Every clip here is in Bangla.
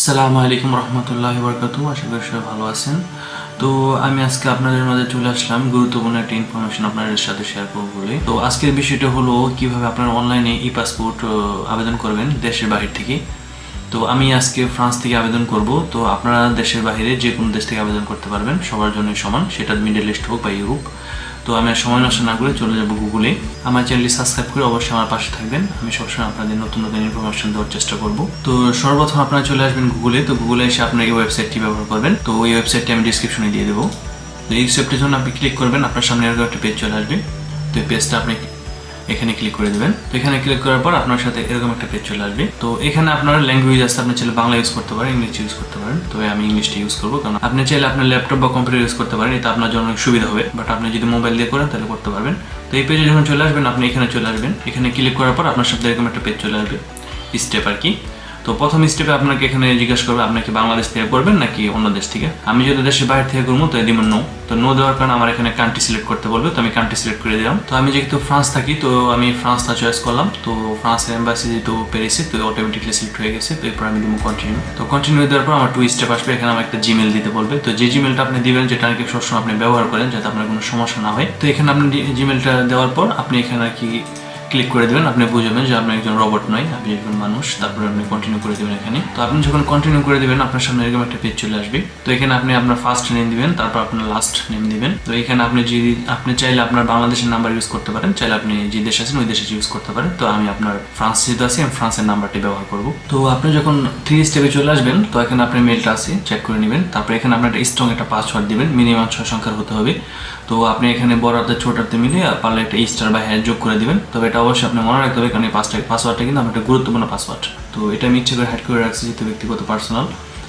আসসালামু আলাইকুম রহমতুল্লাহ বরকাতু আশা করি সবাই ভালো আছেন। তো আমি আজকে আপনাদের মাঝে চলে আসলাম গুরুত্বপূর্ণ একটা ইনফরমেশন আপনাদের সাথে শেয়ার করব বলে। তো আজকের বিষয়টা হলো কীভাবে আপনারা অনলাইনে ই পাসপোর্ট আবেদন করবেন দেশের বাহির থেকে। তো আমি আজকে ফ্রান্স থেকে আবেদন করব। তো আপনারা দেশের বাইরে যে কোনো দেশ থেকে আবেদন করতে পারবেন। সবার জন্যই সমান। সেটা মিডল ইস্ট হোক বা ইউরোপ তো আমি আর সময় নষ্ট না করে চলে যাব গুগলে আমার চ্যানেলটি সাবস্ক্রাইব করে অবশ্যই আমার পাশে থাকবেন। আমি সবসময় আপনাদের নতুন নতুন ইনফরমেশন দেওয়ার চেষ্টা করব। তো সর্বপ্রথম আপনারা চলে আসবেন গুগলে তো গুগলে এসে আপনার এই ওয়েবসাইটটি ব্যবহার করবেন। তো ওই ওয়েবসাইটটি আমি ডিসক্রিপশনে দিয়ে দেবো। তো এই ওয়েবসাইটের জন্য আপনি ক্লিক করবেন। আপনার সামনে এরকম একটা পেজ চলে আসবে। তো এই পেজটা আপনি এখানে ক্লিক করে দেবেন। তো এখানে ক্লিক করার পর আপনার সাথে এরকম একটা পেজ চলে আসবে। তো এখানে আপনার ল্যাঙ্গুয়েজ আছে, আপনি চাইলে বাংলা ইউজ করতে পারেন ইংলিশ ইউজ করতে পারেন। তবে আমি ইংলিশটা ইউজ করব, কারণ আপনি চাইলে আপনার ল্যাপটপ বা কম্পিউটার ইউজ করতে পারেন, এটা আপনার জন্য সুবিধা হবে। বাট আপনি যদি মোবাইল দিয়ে করেন, তাহলে করতে পারবেন। তো এই পেজে যখন চলে আসবেন, আপনি এখানে চলে আসবেন। এখানে ক্লিক করার পর আপনার সাথে এরকম একটা পেজ চলে আসবে। স্টেপ আর কি। তো প্রথম স্টেপে আপনাকে এখানে জিজ্ঞাসা করবে, আপনি কি বাংলাদেশ থেকে করবেন নাকি অন্য দেশ থেকে? আমি যদি দেশের বাইরে থেকে করব, তো এদিন নো তো নো দেওয়ার কারণে আমার এখানে কান্ট্রি সিলেক্ট করতে বলবে, তো আমি কান্ট্রি সিলেক্ট করে দিলাম। তো আমি যেহেতু ফ্রান্স থাকি, তো আমি ফ্রান্সটা চয়েস করলাম। তো ফ্রান্সের এম্বাসি যেহেতু পেরেছি তো অটোমেটিকলি সিলেক্ট হয়ে গেছে, তো এরপর আমি দিব কন্টিনিউ তো কন্টিনিউ দেওয়ার পর আমার টু স্টেপ আসবে, এখানে আমার একটা জিমেল দিতে বলবে। তো যে জিমেলটা আপনি দিবেন, যেটা নাকি সবসময় আপনি ব্যবহার করেন, যাতে আপনার কোনো সমস্যা না হয়। তো এখানে আপনি জিমেলটা দেওয়ার পর আপনি এখানে আর কি ক্লিক করে দেবেন, আপনি বুঝবেন যে আপনি একজন রবট নয়, আপনি একজন মানুষ, তারপরে আপনি কন্টিনিউ করে দেবেন এখানে। তো আপনি যখন কন্টিনিউ করে দেবেন, আপনার সামনে এরকম একটা পেজ চলে আসবে। তো এখানে আপনি আপনার ফার্স্ট নেম দিবেন, তারপর আপনার লাস্ট নেম দিবেন। তো এখানে আপনি যদি আপনি চাইলে আপনার বাংলাদেশের নাম্বার ইউজ করতে পারেন, চাইলে আপনি যে দেশে আছেন, ওই দেশে ইউজ করতে পারেন। তো আমি আপনার ফ্রান্স যেহেতু আছি, আমি ফ্রান্সের নাম্বারটি ব্যবহার করব। তো আপনি যখন থ্রি স্টেপে চলে আসবেন, তো এখানে আপনি মেলটা আছে চেক করে নেবেন। তারপর এখানে আপনার একটা স্ট্রং একটা পাসওয়ার্ড দিবেন মিনিমাম ছয় সংখ্যার হতে হবে। তো আপনি এখানে বড় হাতে ছোট হাতে মিলিয়ে পারলে একটা স্টার বা হ্যাঁ যোগ করে দিবেন। তবে এটা অবশ্যই আপনি মনে রাখতে হবে, কারণ এই পাঁচটা পাসওয়ার্ডটা কিন্তু আমার একটা গুরুত্বপূর্ণ পাসওয়ার্ড তো এটা আমি ইচ্ছে করে হ্যাড করে রাখছি যেহেতু ব্যক্তিগত পার্সোনাল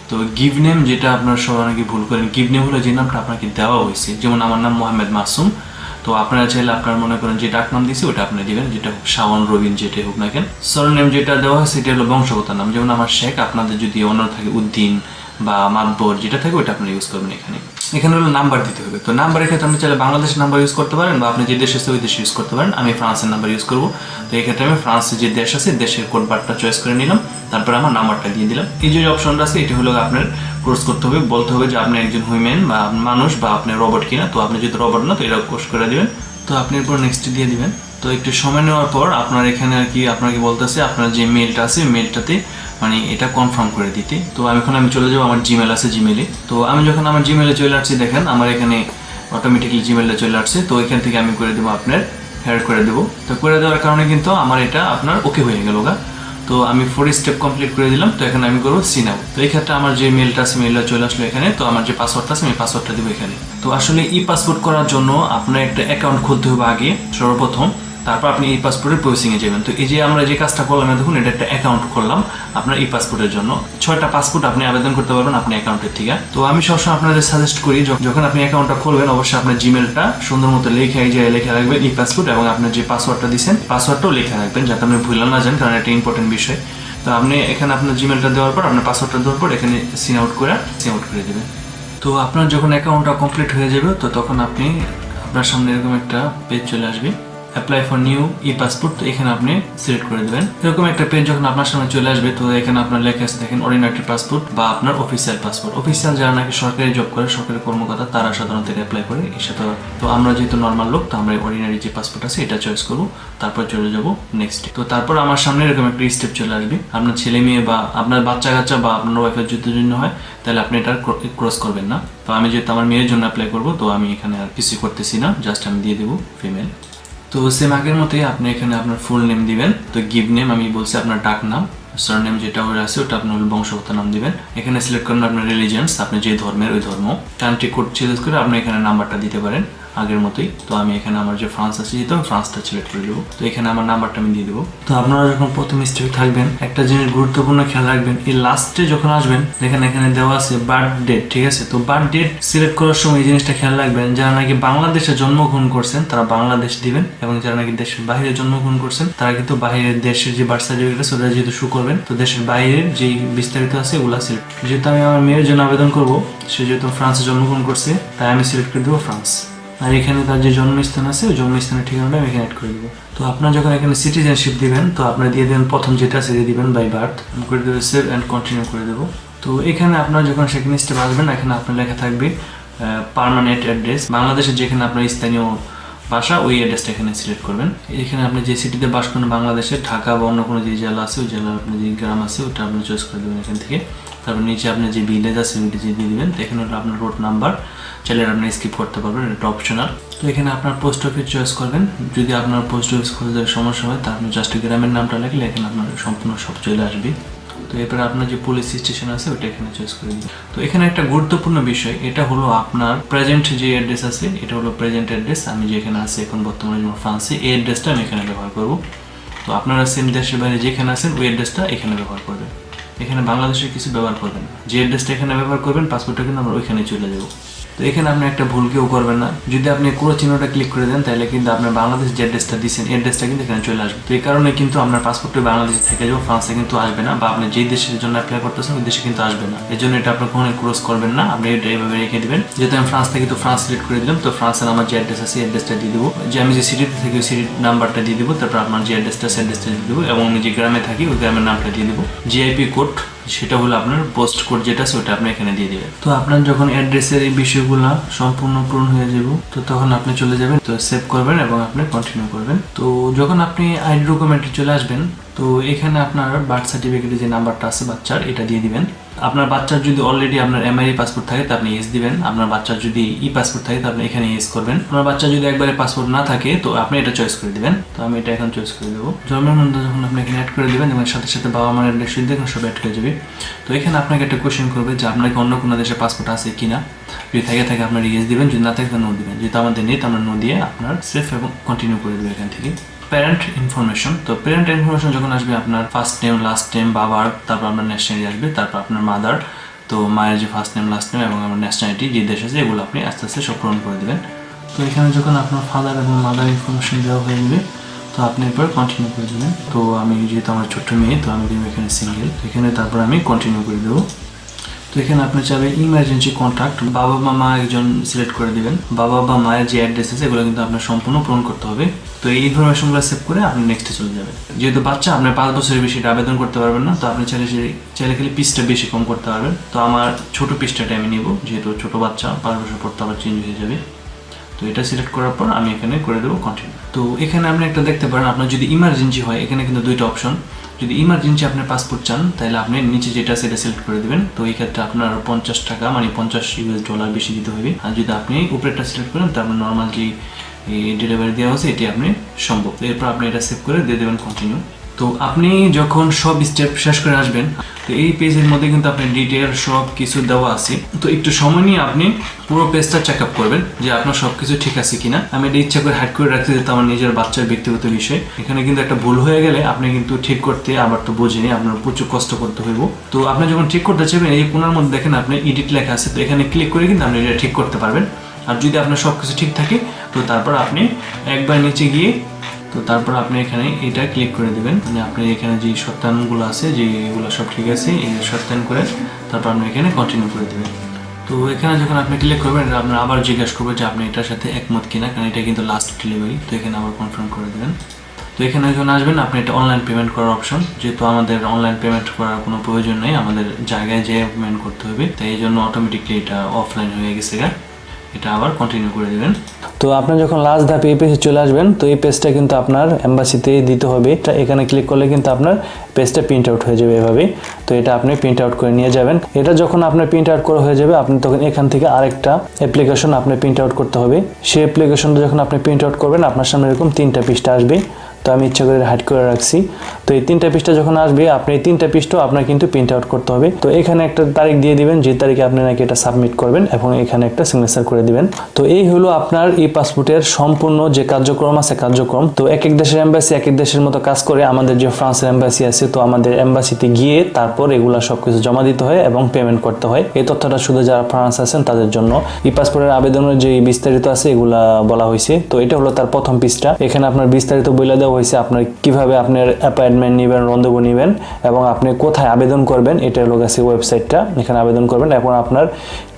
তো গিভ নেম যেটা আপনার সবাই অনেকে ভুল করেন গিভ নেম হলো যে নামটা আপনাকে দেওয়া হয়েছে। যেমন আমার নাম মোহাম্মদ মাসুম। তো আপনারা চাইলে আপনার মনে করেন যে ডাক নাম দিয়েছি, ওটা আপনি দিবেন, যেটা হোক শাওন, রবিন, যেটাই হোক না কেন। সর নেম যেটা দেওয়া হয় সেটা হলো বংশগত নাম। যেমন আমার শেখ, আপনাদের যদি অন্য থাকে উদ্দিন বা মাতবর, যেটা থাকে ওটা আপনি ইউজ করবেন এখানে। এখানে হলো নাম্বার দিতে হবে। তো নাম্বারের ক্ষেত্রে আপনি চাইলে বাংলাদেশের নাম্বার ইউজ করতে পারেন বা আপনি যে দেশে আছে, ওই দেশে ইউজ করতে পারেন। আমি ফ্রান্সের নাম্বার ইউজ করব। তো এই ক্ষেত্রে আমি ফ্রান্সের যে দেশ আছে, দেশের কোড বারটা চয়েস করে নিলাম। তারপরে আমার নাম্বারটা দিয়ে দিলাম। এই যে অপশনটা আছে, এটি হলো আপনার কোর্স করতে হবে। বলতে হবে যে আপনি একজন হুইম্যান বা মানুষ বা আপনি রবট কিনা। তো আপনি যদি রবট না, তো এটা কোর্স করে দিবেন। তো আপনি এরপর নেক্সট দিয়ে দিবেন। তো একটু সময় নেওয়ার পর আপনার এখানে আর কি, আপনাকে বলতেছে, আপনার যে মেলটা আছে মেলটাতে মানে এটা কনফার্ম করে দিতে। তো আমি এখন আমি চলে যাব আমার জিমেল আছে জিমেলে তো আমি যখন আমার জিমেলে চলে আসছি, দেখেন আমার এখানে অটোমেটিকলি জিমেলটা চলে আসছে। তো এখান থেকে আমি করে দেবো আপনার হেয়ার করে দেবো। তো করে দেওয়ার কারণে কিন্তু আমার এটা আপনার ওকে হয়ে গেল গা। তো আমি ফোর স্টেপ কমপ্লিট করে দিলাম। তো এখানে আমি করব সিন আউট তো এই ক্ষেত্রে আমার যে মেলটা আছে মেলটা চলে আসলো এখানে। তো আমার যে পাসওয়ার্ডটা আছে, আমি পাসওয়ার্ডটা দেবো এখানে। তো আসলে ই পাসপোর্ট করার জন্য আপনার একটা অ্যাকাউন্ট খুলতে হবে আগে সর্বপ্রথম। তারপর আপনি এই পাসপোর্টের প্রসেসিংয়ে যাবেন। তো এই যে আমরা যে কাজটা করলাম দেখুন, এটা একটা অ্যাকাউন্ট করলাম। আপনার ই পাসপোর্টের জন্য ছয়টা পাসপোর্ট আপনি আবেদন করতে পারবেন আপনার অ্যাকাউন্টের থেকে তো আমি সবসময় আপনাদের সাজেস্ট করি য- যখন আপনি অ্যাকাউন্টটা খুলবেন, অবশ্যই আপনার জিমেলটা সুন্দর মতো লেখা জায়গায় লেখা রাখবেন ই পাসপোর্ট এবং আপনার যে পাসওয়ার্ডটা দিচ্ছেন পাসওয়ার্ডটাও লেখা রাখবেন, যাতে আপনি ভুলে না যান, কারণ এটা ইম্পর্টেন্ট বিষয়। তো আপনি এখানে আপনার জিমেলটা দেওয়ার পর, আপনার পাসওয়ার্ডটা দেওয়ার পর, এখানে সিন আউট করে সিন আউট করে দেবেন। তো আপনার যখন অ্যাকাউন্টটা কমপ্লিট হয়ে যাবে, তো তখন আপনি, আপনার সামনে এরকম একটা পেজ চলে আসবে। Apply for new e passport তো এখানে আপনি সিলেক্ট করে দেবেন। এরকম একটা পেজ যখন আপনার সামনে চলে আসবে, তো এখানে আপনার লেখা আছে, দেখেন অর্ডিনারি পাসপোর্ট বা আপনার অফিসিয়াল পাসপোর্ট অফিসিয়াল যারা নাকি সরকারি জব করে, সরকারি কর্মকর্তা, তারা সাধারণত অ্যাপ্লাই করে এর সাথে। তো আমরা যেহেতু নর্মাল লোক, তো আমরা অর্ডিনারি যে পাসপোর্ট আছে, এটা চয়েস করব, তারপর চলে যাব নেক্সট তো তারপর আমার সামনে এরকম একটা স্টেপ চলে আসবে। আপনার ছেলে মেয়ে বা আপনার বাচ্চা কাচ্চা বা আপনার ওয়াইফের যুদ্ধের জন্য হয়, তাহলে আপনি এটা ক্রস করবেন না। তো আমি যেহেতু আমার মেয়ের জন্য অ্যাপ্লাই করব, তো আমি এখানে আর কিছু করতেছি না জাস্ট আমি দিয়ে দেবো ফিমেল তো সেম আগের মতোই আপনি এখানে আপনার ফুল নেম দিবেন। তো গিভ নেম আমি বলছি আপনার ডাক নাম সার নেম যেটা ওর আছে ওটা আপনার বংশগত নাম দিবেন। এখানে সিলেক্ট করেন আপনার রিলিজিয়ান্স আপনি যে ধর্মের ওই ধর্ম। কান্ট্রি কোড সিলেক্ট করে আপনি এখানে নাম্বারটা দিতে পারেন। আগের মতোই। তো আমি এখানে আমার যে ফ্রান্স আছে, যেহেতু আমি ফ্রান্সটা সিলেক্ট করে দেবো, তো এখানে আমার নাম্বারটা আমি দিয়ে দেবো। তো আপনারা যখন প্রথম স্টেপে থাকবেন, একটা জিনিস গুরুত্বপূর্ণ খেয়াল রাখবেন, এই লাস্টে যখন আসবেন, দেখেন এখানে দেওয়া আছে বার্থ ডেট ঠিক আছে? তো বার্থ ডেট সিলেক্ট করার সময় এই জিনিসটা খেয়াল রাখবেন, যারা নাকি বাংলাদেশে জন্মগ্রহণ করছেন, তারা বাংলাদেশ দিবেন, এবং যারা নাকি দেশের বাইরে জন্মগ্রহণ করছেন, তারা কিন্তু বাইরের দেশের যে বার্থ সার্টিফিকেট আছে, ওটা যেহেতু শু করবেন, তো দেশের বাইরের যে বিস্তারিত আছে, ওগুলা সিলেক্ট যেহেতু আমি আমার মেয়ের জন্য আবেদন করব, সে যেহেতু ফ্রান্সে জন্মগ্রহণ করছে, তাই আমি সিলেক্ট করে দেবো ফ্রান্স আর এখানে তার যে জন্মস্থান আছে, ওই জন্মস্থানের ঠিকানাটা আমি এখানে অ্যাড করে দেবো। তো আপনার যখন এখানে সিটিজেনশিপ দিবেন, তো আপনার দিয়ে দেবেন প্রথম যেটা আছে দিয়ে দিবেন বাই বার্থ আমি করে দেবো সেভ অ্যান্ড কন্টিনিউ করে দেবো। তো এখানে আপনার যখন সেকেন্ড স্টেপ আসবেন, এখানে আপনার লেখা থাকবে পার্মানেন্ট অ্যাড্রেস বাংলাদেশের যেখানে আপনার স্থানীয় বাসা ওই অ্যাড্রেসটা এখানে সিলেক্ট করবেন। এখানে আপনি যে সিটিতে বাস করেন বাংলাদেশে ঢাকা বা অন্য কোনো যে জেলা আছে, ওই জেলার আপনি যে গ্রাম আছে, ওটা আপনি চয়েস করে দেবেন এখান থেকে। তারপর নিচে আপনি যে ভিলেজ আছে ওইটা যে দিয়ে দেবেন এখানে হলো আপনার রোড নাম্বার চাইলে আপনি স্কিপ করতে পারবেন, এটা অপশনাল তো এখানে আপনার পোস্ট অফিস চয়েস করবেন। যদি আপনার পোস্ট অফিস খুঁজে সমস্যা হয় তাহলে জাস্ট গ্রামের নামটা লাগলে এখানে আপনার সম্পূর্ণ সব চলে আসবে। তো এরপরে আপনার যে পুলিশ স্টেশন আছে ওটা এখানে চয়েস করে দিন তো এখানে একটা গুরুত্বপূর্ণ বিষয়, এটা হলো আপনার প্রেজেন্ট যে অ্যাড্রেস আছে, এটা হলো প্রেজেন্ট অ্যাড্রেস আমি যেখানে আছি এখন বর্তমানে যেমন ফ্রান্সে এই অ্যাড্রেসটা আমি এখানে ব্যবহার করব। তো আপনারা সেম দেশের বাইরে যেখানে আছেন, ওই অ্যাড্রেসটা এখানে ব্যবহার করবেন। এখানে বাংলাদেশের কিছু ব্যবহার করবেন। যে অ্যাড্রেসটা এখানে ব্যবহার করবেন পাসপোর্টটা কিন্তু আমরা ওইখানে চলে যাব। তো এখানে আপনি একটা ভুল কেউ করবেন না। যদি আপনি কোনো চিহ্নটা ক্লিক করে দেন, তাহলে কিন্তু আপনার বাংলাদেশ যে অ্যাড্রেসটা দিচ্ছেন অ্যাড্রেসটা কিন্তু এখানে চলে আসবে। তো এই কারণে কিন্তু আপনার পাসপোর্টটা বাংলাদেশে থেকে যাবে, ফ্রান্সে কিন্তু আসবে না, বা আপনি যেই দেশের জন্য অ্যাপ্লাই করতেছেন, ওই দেশে কিন্তু আসবে না। এই জন্য এটা আপনার কখনোই ক্রস করবেন না, আপনি এটা এইভাবে রেখে দেবেন। যেহেতু আমি ফ্রান্স থেকে তো ফ্রান্স সিলেক্ট করে দিলাম, তো ফ্রান্সের আমার যে অ্যাড্রেস আছে অ্যাড্রেসটা দিয়ে দেবো। যে আমি যে সিটিতে থাকি ওই সিটির নাম্বারটা দিয়ে দেবো, তারপর আপনার যে অ্যাড্রেসটা সে অ্যাড্রেসটা দিয়ে দেবো। এবং আমি যে গ্রামে থাকি, ওই গ্রামের নামটা দিয়ে দেবো। জিআইপি কোড সেটা হলো আপনার পোস্ট কোড যেটা ওটা আপনি এখানে দিয়ে দেবেন। তো আপনার যখন অ্যাড্রেসের এই বিষয়গুলো সম্পূর্ণ পূরণ হয়ে যাব। তো তখন আপনি চলে যাবেন, তো সেভ করবেন এবং আপনি কন্টিনিউ করবেন। তো যখন আপনি আইডি ডকুমেন্টে চলে আসবেন, তো এখানে আপনার বার্থ সার্টিফিকেটে যে নাম্বারটা আছে বাচ্চার, এটা দিয়ে দিবেন। আপনার বাচ্চার যদি অলরেডি আপনার এমআই পাসপোর্ট থাকে, তা আপনি এস দিবেন। আপনার বাচ্চার যদি ই পাসপোর্ট থাকে, তা আপনি এখানে এস করবেন। আপনার বাচ্চা যদি একবারে পাসপোর্ট না থাকে, তো আপনি এটা চয়েস করে দিবেন। তো আমি এটা এখন চয়েস করে দেবো। জন্মের মধ্যে যখন আপনি এখানে অ্যাড করে দেবেন, এবং সাথে সাথে বাবা মার অ্যাড্রেস দেখুন, সব অ্যাড হয়ে যাবে। তো এখানে আপনাকে একটা কোয়েশ্চেন করবে যে আপনাকে অন্য কোনো দেশে পাসপোর্ট আছে কিনা? যদি থাকে থাকে আপনার ইয়েস দিবেন, যদি না থাকে নো দিবেন। যেহেতু আমাদের নেই আমরা নো দিয়ে আপনার সেফ এবং কন্টিনিউ করে দেবো এখান থেকে। প্যারেন্ট ইনফরমেশন তো প্যারেন্ট ইনফরমেশন যখন আসবে আপনার ফার্স্ট নেম লাস্ট নেম বাবার, তারপর আপনার ন্যাশনালিটি আসবে, তারপর আপনার মাদার তো মায়ের যে ফার্স্ট নেম লাস্ট নেম এবং আমার ন্যাশনালিটি যে দেশ আছে, এগুলো আপনি আস্তে আস্তে সব পূরণ করে দেবেন। তো এখানে যখন আপনার ফাদার এবং মাদার ইনফরমেশন দেওয়া হয়ে যাবে, তো আপনি এরপর কন্টিনিউ করে দেবেন। তো আমি যেহেতু আমার ছোট্ট মেয়ে, তো আমি এখানে সিঙ্গেল এখানে তারপর আমি কন্টিনিউ করে দেবো। তো এখানে আপনি চাবে ইমার্জেন্সি কন্ট্রাক্ট বাবা বা মা একজন সিলেক্ট করে দিবেন। বাবা বা মায়ের যে অ্যাড্রেস আছে, এগুলো কিন্তু আপনার সম্পূর্ণ পূরণ করতে হবে। তো এই ইনফরমেশনগুলো সেভ করে আপনি নেক্সটে চলে যাবেন। যেহেতু বাচ্চা আপনার পাঁচ বছরের বেশি আবেদন করতে পারবেন না, তো আপনি চাইলে চাইলে খালি পিসটা বেশি কম করতে পারবেন। তো আমার ছোট পিসটাটা আমি নিব, যেহেতু ছোট বাচ্চা, পাঁচ বছর পর তো আবার চেঞ্জ হয়ে যাবে। তো এটা সিলেক্ট করার পর আমি এখানে করে দেবো কন্টিনিউ তো এখানে আপনি একটা দেখতে পারেন, আপনার যদি ইমার্জেন্সি হয়, এখানে কিন্তু দুইটা অপশন যদি ইমার্জেন্সি আপনার পাসপোর্ট চান, তাহলে আপনি নিচে যেটা সেটা সিলেক্ট করে দেবেন। তো এই ক্ষেত্রে আপনার পঞ্চাশ টাকা মানে পঞ্চাশ ইউএস ডলার বেশি দিতে হবে। আর যদি আপনি উপরেরটা সিলেক্ট করেন তারপর নর্মাল যে ডেলিভারি দেওয়া হচ্ছে এটি আপনি সম্ভব। এরপর আপনি এটা সেভ করে দিয়ে দেবেন কন্টিনিউ তো আপনি যখন সব স্টেপ শেষ করে আসবেন, তো এই পেজের মধ্যে কিন্তু আপনার ডিটেল সব কিছু দেওয়া আছে। তো একটু সময় নিয়ে আপনি পুরো পেজটা চেক আপ করবেন যে আপনার সব কিছু ঠিক আছে কিনা। আমি এটা ইচ্ছা করে হাইড করে রাখতে যেতে আমার নিজের বাচ্চার ব্যক্তিগত বিষয়। এখানে কিন্তু একটা ভুল হয়ে গেলে আপনি কিন্তু ঠিক করতে আবার তো বোঝেনি আপনার প্রচুর কষ্ট করতে হইব। তো আপনি যখন ঠিক করতে চাইবেন, এই কোনার মধ্যে দেখেন আপনি এডিট লেখা আছে, তো এখানে ক্লিক করে কিন্তু আপনি এটা ঠিক করতে পারবেন। আর যদি আপনার সব কিছু ঠিক থাকে, তো তারপর আপনি একবার নিচে গিয়ে তো তারপর আপনি এখানে এটা ক্লিক করে দেবেন। মানে আপনি এখানে যে সত্যায়নগুলো আছে, যে এগুলো সব ঠিক আছে, এই সত্যায়ন করে তারপর আপনি এখানে কন্টিনিউ করে দেবেন। তো এখানে যখন আপনি ক্লিক করবেন আপনার আবার জিজ্ঞাসা করবে যে আপনি এটার সাথে একমত কিনা, কারণ এটা কিন্তু লাস্ট ডেলিভারি তো এখানে আবার কনফার্ম করে দেবেন। তো এখানে যখন আসবেন, আপনি এটা অনলাইন পেমেন্ট করার অপশন যেহেতু আমাদের অনলাইন পেমেন্ট করার কোনো প্রয়োজন নেই, আমাদের জায়গায় যেয়ে পেমেন্ট করতে হবে, তাই এই জন্য অটোমেটিকলি এটা অফলাইন হয়ে গেছে এটা আবার কন্টিনিউ করে দেবেন। তো আপনি যখন লাস্ট ধাপে এই পেজে চলে আসবেন, তো এই পেজটা কিন্তু আপনার এম্বাসিতে দিতে হবে। এটা এখানে ক্লিক করলে কিন্তু আপনার পেজটা প্রিন্ট আউট হয়ে যাবে এভাবে তো এটা আপনি প্রিন্ট আউট করে নিয়ে যাবেন। এটা যখন আপনার প্রিন্ট আউট করা হয়ে যাবে, আপনি তখন এখান থেকে আরেকটা অ্যাপ্লিকেশন আপনি প্রিন্ট আউট করতে হবে। সেই অ্যাপ্লিকেশনটা যখন আপনি প্রিন্ট আউট করবেন, আপনার সামনে এরকম তিনটা পৃষ্ঠা আসবে তো আমি ইচ্ছা করে হাইড করে রাখছি। তো এই তিনটা পৃষ্ঠা যখন আসবে, আপনি এই তিনটা পৃষ্ঠাও আপনার কিন্তু প্রিন্ট আউট করতে হবে। তো এখানে একটা তারিখ দিয়ে দিবেন, যে তারিখে আপনি নাকি এটা সাবমিট করবেন এবং এখানে একটা সিগনেচার করে দিবেন। তো এই হলো আপনার এই পাসপোর্টের সম্পূর্ণ যে কার্যক্রম আছে, কার্যক্রম। তো এক এক দেশের এম্বাসি এক এক দেশের মতো কাজ করে, আমাদের যে ফ্রান্সের এম্বাসি আছে, তো আমাদের এম্বাসিতে গিয়ে তারপর এগুলা সবকিছু জমা দিতে হয় এবং পেমেন্ট করতে হয়। এই তথ্যটা শুধু যারা ফ্রান্স আছেন, তাদের জন্য। ই পাসপোর্টের আবেদনের যে বিস্তারিত আছে, এগুলা বলা হয়েছে। তো এটা হলো তার প্রথম পৃষ্ঠা। এখানে আপনার বিস্তারিত বলে দেওয়া হয়েছে আপনার কীভাবে আপনার অ্যাপয়েন্টমেন্ট নেবেন রন্ধব নেবেন এবং আপনি কোথায় আবেদন করবেন, এটা হলো গেছে ওয়েবসাইটটা এখানে আবেদন করবেন এখন আপনার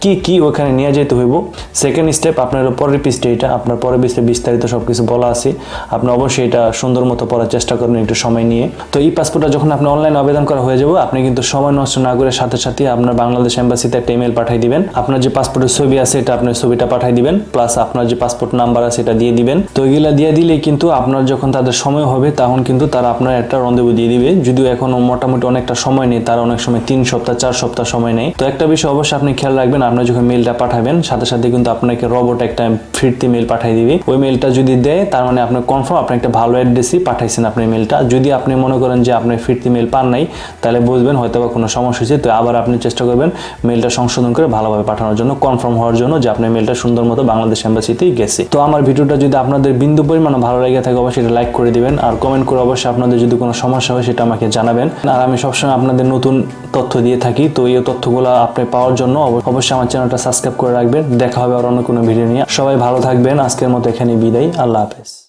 কি কি ওখানে নিয়ে যেতে হইব? সেকেন্ড স্টেপ আপনার পরের পৃষ্ঠে এটা আপনার পরের পৃষ্ঠে বিস্তারিত সব কিছু বলা আছে। আপনি অবশ্যই এটা সুন্দর মতো পড়ার চেষ্টা করবেন একটু সময় নিয়ে। তো এই পাসপোর্টটা যখন আপনি অনলাইনে আবেদন করা হয়ে যাবে, আপনি কিন্তু সময় নষ্ট না করে সাথে সাথে আপনার বাংলাদেশ এম্বাসিতে একটা ইমেল পাঠিয়ে দিবেন। আপনার যে পাসপোর্টের ছবি আছে, এটা আপনার ছবিটা পাঠিয়ে দিবেন প্লাস আপনার যে পাসপোর্ট নাম্বার আছে, এটা দিয়ে দিবেন। তো এগুলা দিয়ে দিলে কিন্তু আপনার যখন তাদের সময় হবে, তখন কিন্তু তারা আপনার একটা রন্ধেবু দিয়ে দিবে। যদিও এখনও মোটামুটি অনেকটা সময় নেই, তারা অনেক সময় তিন সপ্তাহ, চার সপ্তাহ সময় নেই তো একটা বিষয় অবশ্যই আপনি খেয়াল রাখবেন আপনার যখন মেলটা পাঠাবেন সাথে সাথে কিন্তু আপনাকে রবট একটা ফিরতি মেল পাঠিয়ে দিবে। ওই মেলটা যদি দেয়, তার মানে আপনার কনফার্ম আপনি একটা ভালো অ্যাড্রেসই পাঠাইছেন আপনি মেলটা যদি আপনি মনে করেন যে আপনি ফিরতি মেল পান নাই, তাহলে বুঝবেন হয়তো বা কোনো সমস্যা হয়েছে। তো আবার আপনি চেষ্টা করবেন মেলটা সংশোধন করে ভালোভাবে পাঠানোর জন্য কনফার্ম হওয়ার জন্য যে আপনার মেলটা সুন্দর মতো বাংলাদেশ এম্বাসিতেই গেছে। তো আমার ভিডিওটা যদি আপনাদের বিন্দু পরিমাণ ভালো লেগে থাকে, অবশ্যই এটা লাইক করে দিবেন। আর কমেন্ট করে অবশ্যই আপনাদের যদি কোনো সমস্যা হয়, সেটা আমাকে জানাবেন। আর আমি সবসময় আপনাদের নতুন তথ্য দিয়ে থাকি, তো এই তথ্যগুলো আপনি পাওয়ার জন্য অবশ্যই আমার চ্যানেলটা সাবস্ক্রাইব করে রাখবেন। দেখা হবে আর অন্য কোনো ভিডিও নিয়ে। সবাই ভালো থাকবেন আজকের মতো এখানে বিদায় আল্লাহ হাফেজ।